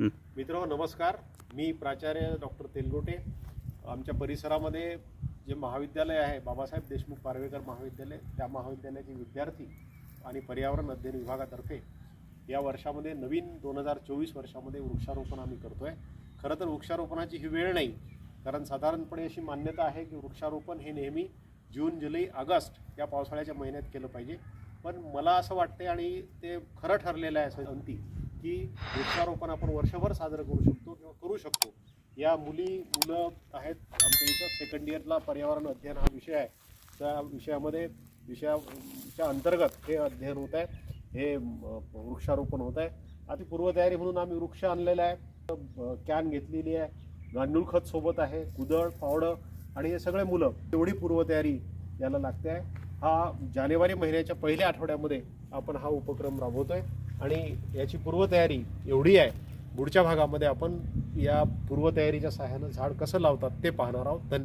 मित्र नमस्कार. मी प्राचार्य डॉक्टर तेलगोटे. आमच्या परिसरामध्ये जे महाविद्यालय आहे बाबासाहेब देशमुख पारवेकर महाविद्यालय त्या महाविद्यालयाचे विद्यार्थी आणि पर्यावरण अध्ययन विभागातर्फे या वर्षामध्ये नवीन दोन हजार चोवीस वर्षामध्ये वृक्षारोपण आम्ही करतो आहे खरं तर वृक्षारोपणाची ही वेळ नाही कारण साधारणपणे अशी मान्यता आहे की वृक्षारोपण हे नेहमी जून जुलै ऑगस्ट या पावसाळ्याच्या महिन्यात केलं पाहिजे. पण मला असं वाटते आणि ते खरं ठरलेलं आहे असं अंती की वृक्षारोपण आपण वर्षभर साजरं करू शकतो किंवा करू शकतो. या मुली मुलं आहेत आमच्या इथं. सेकंड इयरला पर्यावरण अध्ययन हा विषय आहे. त्या विषयामध्ये विषयाच्या अंतर्गत हे अध्ययन होत आहे. हे वृक्षारोपण होत आहे. आधी पूर्वतयारी म्हणून आम्ही वृक्ष आणलेला आहे. कॅन घेतलेली आहे. गांडूळ खत सोबत आहे. कुदळ फावडं आणि हे सगळे मुलं तेवढी पूर्वतयारी याला लागते आहे. हा जानेवारी महिन्याच्या पहिल्या आठवड्यामध्ये आपण हा उपक्रम राबवतो आहे आणि याची पूर्वतयारी एवढी आहे. पुढच्या भागामध्ये आपण या पूर्वतयारीच्या सहाय्यानं झाड कसं लावतात ते पाहणार आहोत. धन्यवाद.